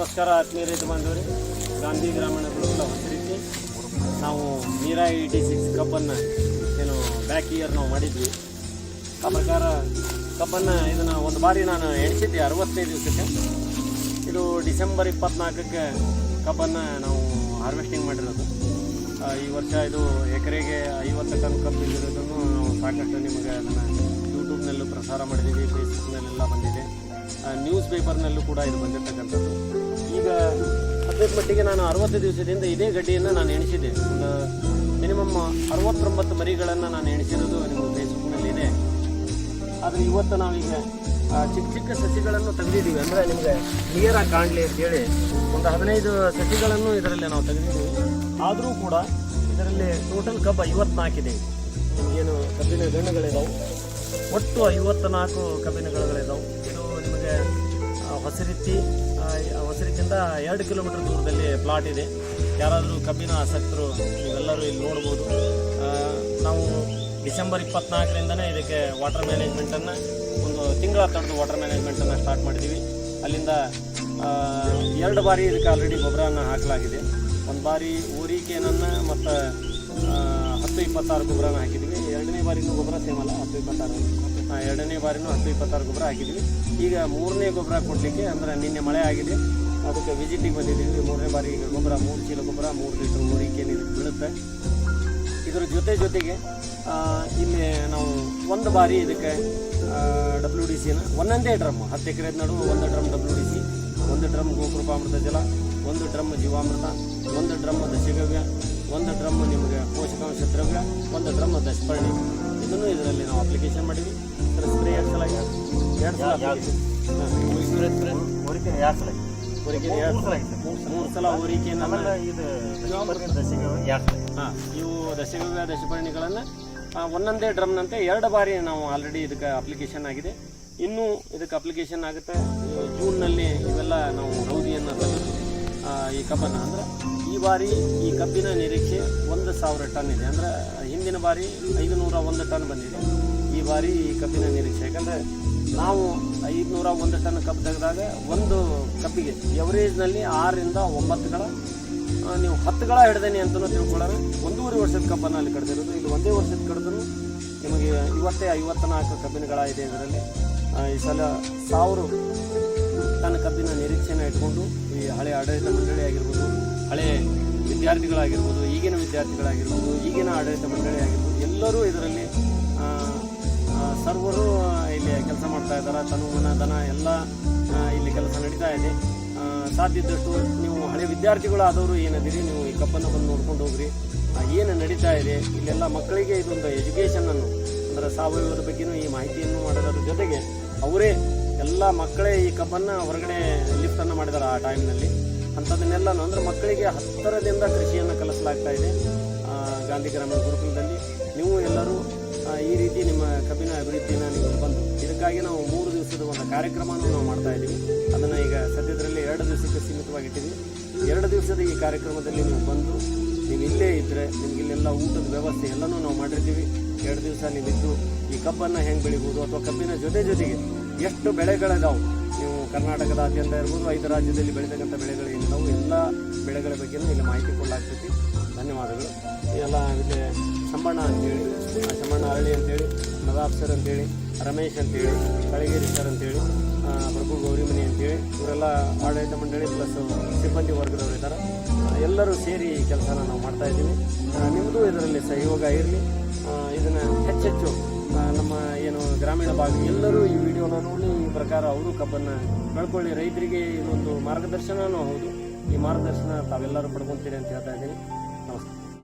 ನಮಸ್ಕಾರ ಆತ್ಮೀಯ ರೈತ ಬಾಂಧವರೇ. ಗಾಂಧಿ ಗ್ರಾಮೀಣ ಗುರುಗಳ ಹೊಸರಿಕೆ ನಾವು ಮೀರಾ ಏಯ್ಟಿ ಸಿಕ್ಸ್ ಕಬ್ಬನ್ನು ಏನು ಬ್ಯಾಕ್ ಇಯರ್ ನಾವು ಮಾಡಿದ್ವಿ. ಆ ಪ್ರಕಾರ ಕಬ್ಬನ್ನು ಇದನ್ನು ಒಂದು ಬಾರಿ ನಾನು ಎಣಿಸಿದ್ದೆ ಅರವತ್ತೈದು ದಿವಸಕ್ಕೆ. ಇದು ಡಿಸೆಂಬರ್ ಇಪ್ಪತ್ನಾಲ್ಕಕ್ಕೆ ಕಬ್ಬನ್ನು ನಾವು ಹಾರ್ವೆಸ್ಟಿಂಗ್ ಮಾಡಿರೋದು. ಈ ವರ್ಷ ಇದು ಎಕರೆಗೆ ಐವತ್ತು ಟನ್ ಕಬ್ಬು ಇರೋದನ್ನು ನಾವು ಸಾಕಷ್ಟು ನಿಮಗೆ ಅದನ್ನು ಯೂಟ್ಯೂಬ್ನಲ್ಲೂ ಪ್ರಸಾರ ಮಾಡಿದ್ದೀವಿ ಫೇಸ್ಬುಕ್ನಲ್ಲೆಲ್ಲ ಬಂದಿದೆ. ನ್ಯೂಸ್ ಪೇಪರ್ನಲ್ಲೂ ಕೂಡ ಇದು ಬಂದಿರತಕ್ಕಂಥದ್ದು. ಈಗ ಅದೇ ಮಟ್ಟಿಗೆ ನಾನು ಅರವತ್ತು ದಿವಸದಿಂದ ಇದೇ ಗಡ್ಡಿಯನ್ನು ನಾನು ಎಣಿಸಿದ್ದೆ ಒಂದು ಮಿನಿಮಮ್ ಅರವತ್ತೊಂಬತ್ತು ಮರಿಗಳನ್ನು ನಾನು ಎಣಿಸಿರೋದು ನಿಮ್ಮ ಫೇಸ್ಬುಕ್ನಲ್ಲಿದೆ. ಆದರೆ ಇವತ್ತು ನಾವೀಗ ಚಿಕ್ಕ ಚಿಕ್ಕ ಸಸಿಗಳನ್ನು ತೆಗೆದಿದ್ದೀವಿ. ಅಂದರೆ ನಿಮಗೆ ಕ್ಲಿಯರಾಗಿ ಕಾಣಲಿ ಅಂತೇಳಿ ಒಂದು ಹದಿನೈದು ಸಸಿಗಳನ್ನು ಇದರಲ್ಲಿ ನಾವು ತೆಗೆದಿದ್ದೀವಿ. ಆದರೂ ಕೂಡ ಇದರಲ್ಲಿ ಟೋಟಲ್ ಕಬ್ಬು ಐವತ್ನಾಲ್ಕಿದೆ ಏನು ಕಬ್ಬಿನ ಗಣ್ಣುಗಳಿದಾವೆ ಒಟ್ಟು ಐವತ್ನಾಲ್ಕು ಕಬ್ಬಿನ ಗಣಗಳಿದಾವೆ ಹೊಸರಿತ್ತಿ ಹೊಸರಿತ್ತಿಂದ ಎರಡು ಕಿಲೋಮೀಟರ್ ದೂರದಲ್ಲಿ ಪ್ಲಾಟ್ ಇದೆ. ಯಾರಾದರೂ ಕಬ್ಬಿನ ಆಸಕ್ತರು, ನೀವೆಲ್ಲರೂ ಇಲ್ಲಿ ನೋಡ್ಬೋದು. ನಾವು ಡಿಸೆಂಬರ್ ಇಪ್ಪತ್ನಾಲ್ಕರಿಂದನೇ ಇದಕ್ಕೆ ವಾಟರ್ ಮ್ಯಾನೇಜ್ಮೆಂಟನ್ನು ಒಂದು ತಿಂಗಳ ತಡೆದು ವಾಟರ್ ಮ್ಯಾನೇಜ್ಮೆಂಟನ್ನು ಸ್ಟಾರ್ಟ್ ಮಾಡಿದ್ದೀವಿ ಅಲ್ಲಿಂದ ಎರಡು ಬಾರಿ ಇದಕ್ಕೆ ಆಲ್ರೆಡಿ ಗೊಬ್ಬರನ ಹಾಕಲಾಗಿದೆ. ಒಂದು ಬಾರಿ ಊರಿಕೆನನ್ನು ಮತ್ತು ಹತ್ತು ಇಪ್ಪತ್ತಾರು ಗೊಬ್ಬರನ ಹಾಕಿದ್ದೀವಿ ಎರಡನೇ ಬಾರಿನೂ ಗೊಬ್ಬರ ಸೇಮ್ ಅಲ್ಲ, ಹತ್ತು ಇಪ್ಪತ್ತಾರು. ಎರಡನೇ ಬಾರಿನೂ ಹತ್ತು ಇಪ್ಪತ್ತಾರು ಗೊಬ್ಬರ ಹಾಕಿದ್ವಿ. ಈಗ ಮೂರನೇ ಗೊಬ್ಬರ ಕೊಡಲಿಕ್ಕೆ ಅಂದರೆ ನಿನ್ನೆ ಮಳೆ ಆಗಿದೆ. ಅದಕ್ಕೆ ವಿಸಿಟಿಗೆ ಬಂದಿದ್ದೀವಿ. ಮೂರನೇ ಬಾರಿ ಗೊಬ್ಬರ, ಮೂರು ಚೀಲ ಗೊಬ್ಬರ, ಮೂರು ಲೀಟ್ರ್ ಮೂರಿಕೆ ನೀರು ಬೀಳುತ್ತೆ. ಇದರ ಜೊತೆ ಜೊತೆಗೆ ಇಲ್ಲಿ ನಾವು ಒಂದು ಬಾರಿ ಇದಕ್ಕೆ ಡಬ್ಲ್ಯೂ ಡಿ ಸಿನ ಒಂದೊಂದೇ ಡ್ರಮ್ ಹತ್ತು ಎಕರೆ ನಡುವೆ ಒಂದು ಡ್ರಮ್ ಡಬ್ಲ್ಯೂ ಡಿ ಸಿ ಒಂದು ಡ್ರಮ್ ಗೋಕೃಪಾಮೃತ ಜಲ, ಒಂದು ಡ್ರಮ್ ಜೀವಾಮೃತ, ಒಂದು ಡ್ರಮ್ ದಶಗವ್ಯ, ಒಂದು ಡ್ರಮ್ ನಿಮಗೆ ಪೋಷಕಾಂಶ ದ್ರವ್ಯ, ಒಂದು ಡ್ರಮ್ ದಶಪರ್ಣಿ. ಇದನ್ನು ಇದರಲ್ಲಿ ನಾವು ಅಪ್ಲಿಕೇಶನ್ ಮಾಡಿದ್ವಿ. ಸ್ಪ್ರೇ ಎರಡು ಸಲ. ಎರಡು ಸಲ application. ಹಾ. ಊರಿಗೆ ಎರಡು ಸಲ ಊರಿಕೆ ಎರಡು ಸಲ. ಮೂರು ಸಲ ಊರಿಕೆಯನ್ನು ಆಮೇಲೆ ಇದು ದಶಗೆ ಎರಡು ಹಾಂ ಇವು ದಶಗವ್ಯ ದಶಪರ್ಣಿಗಳನ್ನು ಒಂದೊಂದೇ ಡ್ರಮ್ನಂತೆ ಎರಡು ಬಾರಿ ನಾವು ಆಲ್ರೆಡಿ ಇದಕ್ಕೆ ಅಪ್ಲಿಕೇಶನ್ ಆಗಿದೆ ಇನ್ನೂ ಇದಕ್ಕೆ ಅಪ್ಲಿಕೇಶನ್ ಆಗುತ್ತೆ ಜೂನ್ ಜೂನ್ನಲ್ಲಿ ಇವೆಲ್ಲ ನಾವು ರೌದಿಯನ್ನು ತೆಗೆದು ಈ ಕಬ್ಬನ್ನು ಅಂದ್ರೆ ಈ ಬಾರಿ ಈ ಕಬ್ಬಿನ ನಿರೀಕ್ಷೆ ಒಂದು ಸಾವಿರ ಟನ್ ಇದೆ ಅಂದ್ರೆ ಹಿಂದಿನ ಬಾರಿ ಐದುನೂರ ಒಂದು ಟನ್ ಬಂದಿದೆ ಈ ಬಾರಿ ಈ ಕಬ್ಬಿನ ನಿರೀಕ್ಷೆ. ಯಾಕಂದರೆ ನಾವು ಐದುನೂರ ಒಂದು ಟನ್ ಕಬ್ಬು ತೆಗೆದಾಗ ಒಂದು ಕಬ್ಬಿಗೆ ಎವರೇಜ್ನಲ್ಲಿ ಆರರಿಂದ ಒಂಬತ್ತುಗಳ ನೀವು ಹತ್ತುಗಳ ಹಿಡ್ದೇನೆ ಅಂತಲೂ ತಿಳ್ಕೊಳ್ಳೋರು ಒಂದೂವರೆ ವರ್ಷದ ಕಬ್ಬನ್ನು ಅಲ್ಲಿ ಕಡ್ದಿರೋದು. ಇದು ಒಂದೇ ವರ್ಷದ ಕಡ್ದು ನಿಮಗೆ ಇವತ್ತೇ ಐವತ್ನಾಲ್ಕು ಕಬ್ಬಿನಗಳ ಇದೆ ಇದರಲ್ಲಿ ಈ ಸಲ ಸಾವಿರ ಟನ್ ಕಬ್ಬಿನ ನಿರೀಕ್ಷೆನ ಇಟ್ಕೊಂಡು ಈ ಹಳೆ ಆಡಳಿತ ಮಂಡಳಿ ಆಗಿರ್ಬೋದು, ಹಳೆ ವಿದ್ಯಾರ್ಥಿಗಳಾಗಿರ್ಬೋದು, ಈಗಿನ ವಿದ್ಯಾರ್ಥಿಗಳಾಗಿರ್ಬೋದು, ಈಗಿನ ಆಡಳಿತ ಮಂಡಳಿ ಆಗಿರ್ಬೋದು, ಎಲ್ಲರೂ ಇದರಲ್ಲಿ ಸರ್ವರು ಇಲ್ಲಿ ಕೆಲಸ ಮಾಡ್ತಾ ಇದ್ದಾರೆ. ತನು, ಮನ ದನ ಎಲ್ಲ ಇಲ್ಲಿ ಕೆಲಸ ನಡೀತಾ ಇದೆ. ಸಾಧ್ಯದಷ್ಟು ನೀವು ಹಳೆ ವಿದ್ಯಾರ್ಥಿಗಳಾದವರು ಏನದಿರಿ ನೀವು ಈ ಕಬ್ಬನ್ನು ಬಂದು ನೋಡ್ಕೊಂಡು ಹೋಗ್ರಿ. ಏನು ನಡೀತಾ ಇದೆ? ಇಲ್ಲೆಲ್ಲ ಮಕ್ಕಳಿಗೆ ಇದೊಂದು ಎಜುಕೇಷನನ್ನು ಅಂದರೆ ಸಾವಯವದ ಬಗ್ಗೆನೂ ಈ ಮಾಹಿತಿಯನ್ನು ಮಾಡೋದ್ರ ಜೊತೆಗೆ ಅವರೇ ಎಲ್ಲ ಮಕ್ಕಳೇ ಈ ಕಬ್ಬನ್ನು ಹೊರಗಡೆ ಲಿಫ್ಟನ್ನು ಮಾಡಿದ್ದಾರೆ ಆ ಟೈಮ್ನಲ್ಲಿ ಅಂಥದನ್ನೆಲ್ಲ ಅಂದರೆ ಮಕ್ಕಳಿಗೆ ಹತ್ತಿರದಿಂದ ಕೃಷಿಯನ್ನು ಕಲಿಸಲಾಗ್ತಾ ಇದೆ. ಗಾಂಧಿ ಗ್ರಾಮೀಣ ಗುರುಕುಲದಲ್ಲಿ. ನೀವು ಎಲ್ಲರೂ ಈ ರೀತಿ ಕಬ್ಬಿನ ಅಭಿವೃದ್ಧಿನ ನೀವು ಬಂದು, ಇದಕ್ಕಾಗಿ ನಾವು ಮೂರು ದಿವಸದ ಒಂದು ಕಾರ್ಯಕ್ರಮವನ್ನು ನಾವು ಮಾಡ್ತಾ ಇದ್ದೀವಿ. ಅದನ್ನು ಈಗ ಸದ್ಯದರಲ್ಲಿ ಎರಡು ದಿವಸಕ್ಕೆ ಸೀಮಿತವಾಗಿಟ್ಟಿದ್ದೀವಿ. ಎರಡು ದಿವಸದ ಈ ಕಾರ್ಯಕ್ರಮದಲ್ಲಿ ನೀವು ಬಂದು, ನೀವು ಇಲ್ಲೇ ಇದ್ದರೆ ನಿಮ್ಗೆ ಇಲ್ಲೆಲ್ಲ ಊಟದ ವ್ಯವಸ್ಥೆ ಎಲ್ಲನೂ ನಾವು ಮಾಡಿರ್ತೀವಿ. ಎರಡು ದಿವಸ ನೀವಿದ್ದು ಈ ಕಬ್ಬನ್ನು ಹೆಂಗೆ ಬೆಳಿಬೋದು ಅಥವಾ ಕಬ್ಬಿನ ಜೊತೆ ಜೊತೆಗೆ ಎಷ್ಟು ಬೆಳೆಗಳಿದಾವೆ ನೀವು ಕರ್ನಾಟಕದಾದ್ಯಂತ ಇರ್ಬೋದು, ಐದು ರಾಜ್ಯದಲ್ಲಿ ಬೆಳೀತಕ್ಕಂಥ ಬೆಳೆಗಳು ನಾವು ಎಲ್ಲ ಬೆಳೆಗಳ ಬಗ್ಗೆನೂ ಇಲ್ಲಿ ಮಾಹಿತಿ ಕೊಡಲಾಗ್ತೈತಿ. ಧನ್ಯವಾದಗಳು. ಎಲ್ಲ ಇಲ್ಲಿ ಸಂಬಣ್ಣ ಅಂತೇಳಿ, ಆ ಹಳ್ಳಿ ಅಂತೇಳಿ ನದಾಬ್ ಸರ್ ಅಂತೇಳಿ, ರಮೇಶ್ ಅಂತೇಳಿ, ಕಳಗೇರಿ ಸರ್ ಅಂತೇಳಿ ಪ್ರಭು ಗೌರಿಮನಿ ಅಂತೇಳಿ, ಇವರೆಲ್ಲ ಆಡಳಿತ ಮಂಡಳಿ ಪ್ಲಸ್ ಸಿಬ್ಬಂದಿ ವರ್ಗದವರು ಇದ್ದಾರೆ. ಎಲ್ಲರೂ ಸೇರಿ ಈ ಕೆಲಸನ ನಾವು ಮಾಡ್ತಾ ಇದ್ದೀವಿ. ನಿಮ್ಮದು ಇದರಲ್ಲಿ ಸಹಯೋಗ ಇರಲಿ. ಇದನ್ನು ಹೆಚ್ಚೆಚ್ಚು ನಮ್ಮ ಏನು ಗ್ರಾಮೀಣ ಭಾಗ ಎಲ್ಲರೂ ಈ ವಿಡಿಯೋನ ನೋಡಿ, ಈ ಪ್ರಕಾರ ಅವರು ಕಬ್ಬನ್ನು ಬೆಳ್ಕೊಳ್ಳಿ. ರೈತರಿಗೆ ಇದೊಂದು ಮಾರ್ಗದರ್ಶನವೂ ಹೌದು. ಈ ಮಾರ್ಗದರ್ಶನ ತಾವೆಲ್ಲರೂ ಪಡ್ಕೊತೀರಿ ಅಂತ ಹೇಳ್ತಾ ಇದ್ದೀನಿ. ನಮಸ್ಕಾರ.